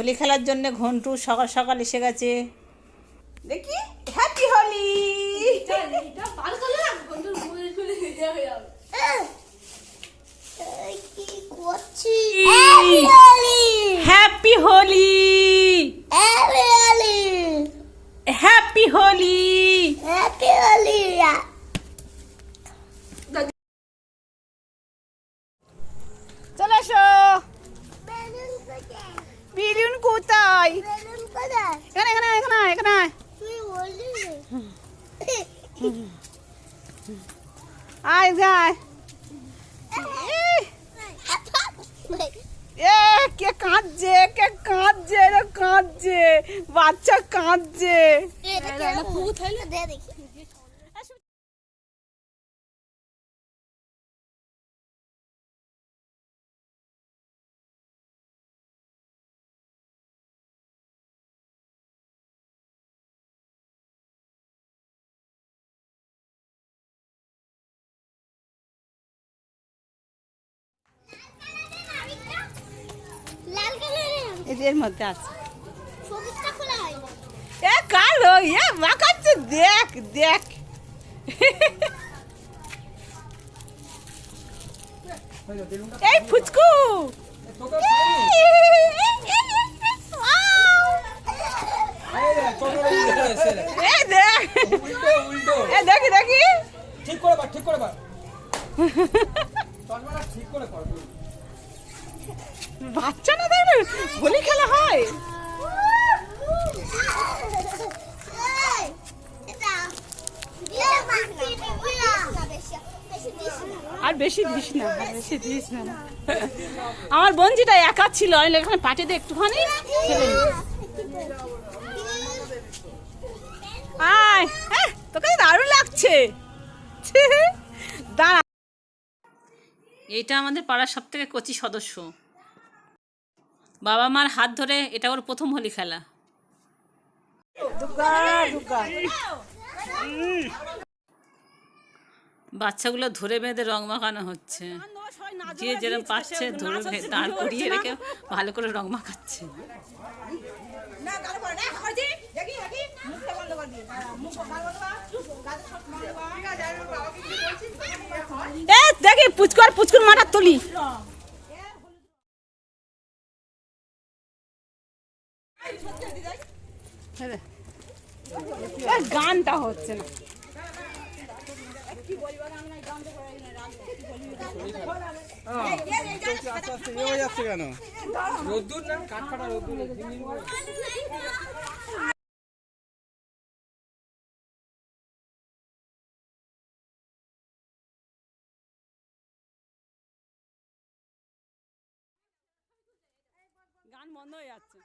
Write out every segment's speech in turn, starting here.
হোলি খেলার জন্য ঘন্টু সকাল সকাল এসে গেছে। দেখি happy Holi! Happy Holi happy Holi happy Holi চলে এসো! বেলুন কোথায় এখানে এখানে এখানে এখানে আয় যায় এ কে কাঁদছে কে কাঁদছে কাঁদছে বাচ্চা কাঁদছে এদের মধ্যে আছে। এ কালো এ মাখাচ্ছে দেখ দেখ। এই ফুচকু। এই দেখি দেখি ঠিক করে পার ঠিক করে পার চশমাটা ঠিক করে পার বাচ্চা হোলি খেলা হয়? আর বেশি দিস না বেশি দিস না। আমার বঞ্জিটা একা ছিল, আমি এখানে পাঠিয়ে দে একটুখানি খেলে আয় হ্যাঁ তোকে দারুণ লাগছে। দাঁড়া। এইটা আমাদের পাড়ার সব থেকে কচি সদস্য। বাবা মার হাত ধরে এটা ওর প্রথম হোলি খেলা। বাচ্চাগুলো ধরে বেঁধে রং মাখানো হচ্ছে। যে যেরকম পাচ্ছে ধরে দাঁড় করিয়ে রেখে ভালো করে রং মাখাচ্ছে। দেখি পুচকর পুচকুর মাথার তুলি। গানটা হচ্ছে না। গান বন্ধ হয়ে যাচ্ছে।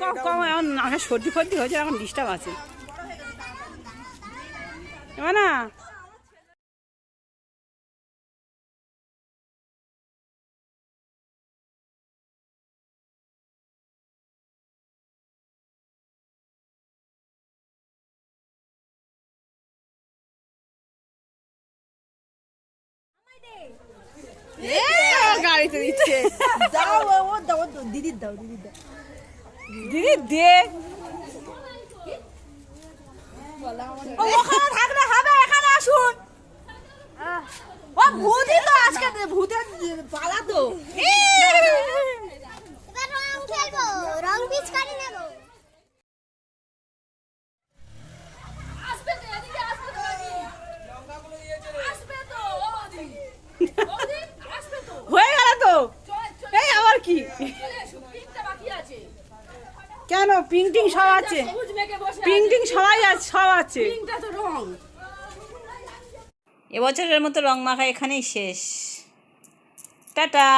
কম কম এখন নাকে সর্দি ফর্দি হয়েছে, এখন ডিস্টার্ব আছে। না গাড়িতে দিচ্ছে। দাও, ও দাও দিদির দাও দিদির দাও। দিদি দে ওখানে থাকলে হবে এখানে আসুন। ও ভূতই তো আজকে ভূতের পালা তো। রং খেলব রং পিচকারি নেব হয়ে গেল তো এই আবার কি কেন? পিংটিং সব আছে। পিংটিং সবাই আছে সব আছে। এবছরের মতো রং মাখা এখানেই শেষ। টাটা।